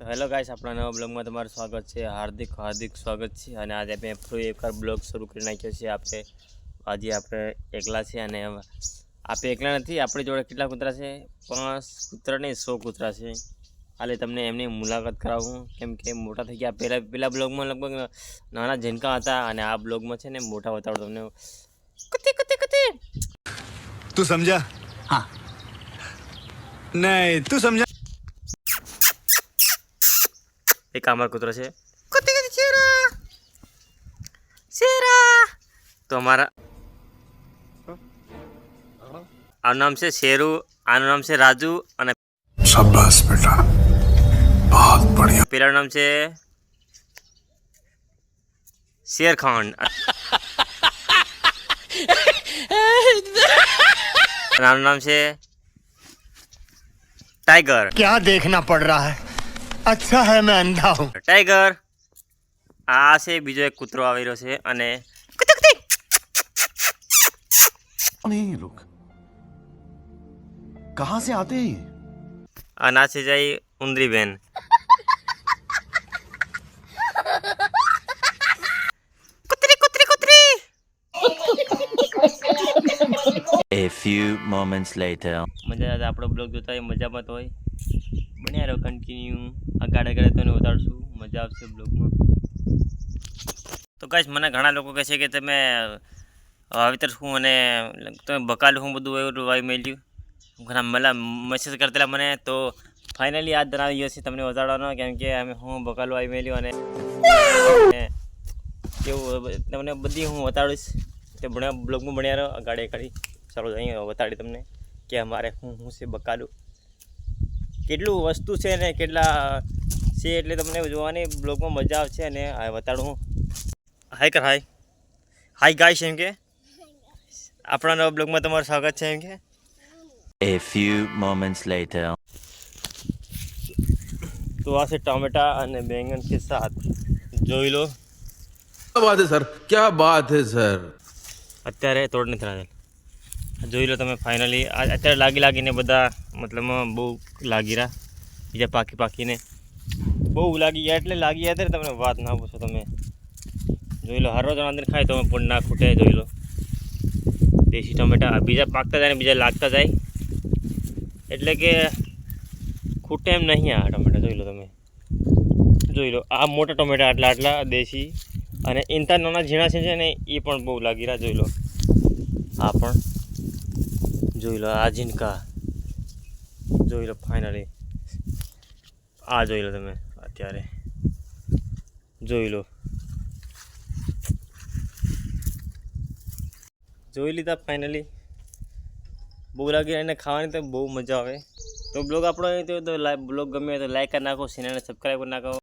તો hello guys આપણા નવા બ્લોગમાં તમારું સ્વાગત છે. હાર્દિક હાર્દિક સ્વાગત છે. અને આજે આપણે ફરી એકવાર બ્લોગ શરૂ કરી નાખ્યો છે. આપણે આજે આપણે એકલા છીએ અને આપણે એકલા નથી આપણી જોડે કેટલા કૂતરા છે? પાંચ કૂતરા નહીં સો કૂતરા છે. હાલે તમને એમની મુલાકાત કરાવું. કેમ કે મોટા થઈ ગયા પહેલાં પહેલાં બ્લોગમાં લગભગ નાના ઝીણકા હતા અને આ બ્લોગમાં છે ને મોટા બતાવો તમને કતે કતે કતે. તું સમજા? હા. નહીં તું સમજા? એક અમાર કૂતરો છે. તો અમારા આનું નામ છે શેરુ આનું નામ છે રાજુ અને શાબાશ બેટા. બહુત બઢિયા. પેલાનું નામ છે શેરખંડ આનું નામ છે ટાઈગર. ક્યાં દેખના પડ રહા હૈ? अच्छा है मैं अंधा हूँ ટાઈગર આ છે બીજો એક કૂતરો આવી રહ્યો છે અને नहीं ये लोग कहाँ से आते हैं ये આ ના છે જાય ઉંદરી બેન કૂતરી કૂતરી કૂતરી A few moments later. મજા આવે આપણો બ્લોગ જોતા હોય મજામાં તો હોય બન્યા રહો કન્ટિન્યુ આગળ આગળ તમને વધારશું મજા આવશે બ્લોગમાં. તો ગાઈસ મને ઘણા લોકો કહે છે કે તમે વાવેતર શું અને તમે બકાલ શું બધું એવું વાવી મેળ્યું ઘણા મલા મેસેજ કરતા મને તો ફાઇનલી યાદ ધરાવી ગયો છે તમને વધારવાનો કેમ કે અમે હું બકાલ વાવી મેળ્યું અને કેવું તમને બધી હું બતાડીશ તે ભણ્યા બ્લોગમાં ભણ્યા રહો. ગાડી ગાડી ચાલો અહીંયા બતાડી તમને કે અમારે હું હું છે બકાલું. કેટલું વસ્તુ છે ને કેટલા છે એટલે તમને જોવાની બ્લોગમાં મજા આવશે અને આ બતાડું હું હાય કર હાય હાય ગાઈશ એમ કે આપણા નવા બ્લોગમાં તમારું સ્વાગત છે એમ કે A few moments later. તો આ છે ટામેટા અને બેંગન કે સાથ જોઈ લો क्या बात है सर क्या बात है सर અત્યારે તોડ નથી રાખેલ જોઈ લો તમે ફાઇનલી અત્યારે લાગી લાગીને બધા મતલબમાં બહુ લાગી રહ્યા. બીજા પાકી પાકીને. બહુ લાગી ગયા એટલે લાગી ગયા ત્યારે તમને વાત ના પૂછો તમે. જોઈ લો, હરરોજ અંદર ખાય તમે પણ ના ખૂટે, જોઈ લો. દેશી ટમેટા બીજા પાકતા જાય ને બીજા લાગતા જાય. એટલે કે ખૂટે એમ નહીં આ ટમેટા, જોઈ લો તમે. જોઈ લો, આ મોટા ટમેટા આટલા આટલા દેશી અને ઇનતા નાના ઝીણા છે ને એ પણ બહુ લાગી રહ્યા, જોઈ લો. આ પણ. જોઈ લો આ ઝીણકા જોઈ લો ફાઇનલી આ જોઈ લો તમે અત્યારે જોઈ લો જોઈ લીધા ફાઇનલી બહુ લાગી એને ખાવાની તો બહુ મજા આવે તો બ્લોગ આપણો હોય તો બ્લોગ ગમે હોય તો લાઈક કરી નાખો ચેનલને સબસ્ક્રાઈબ કરી નાખો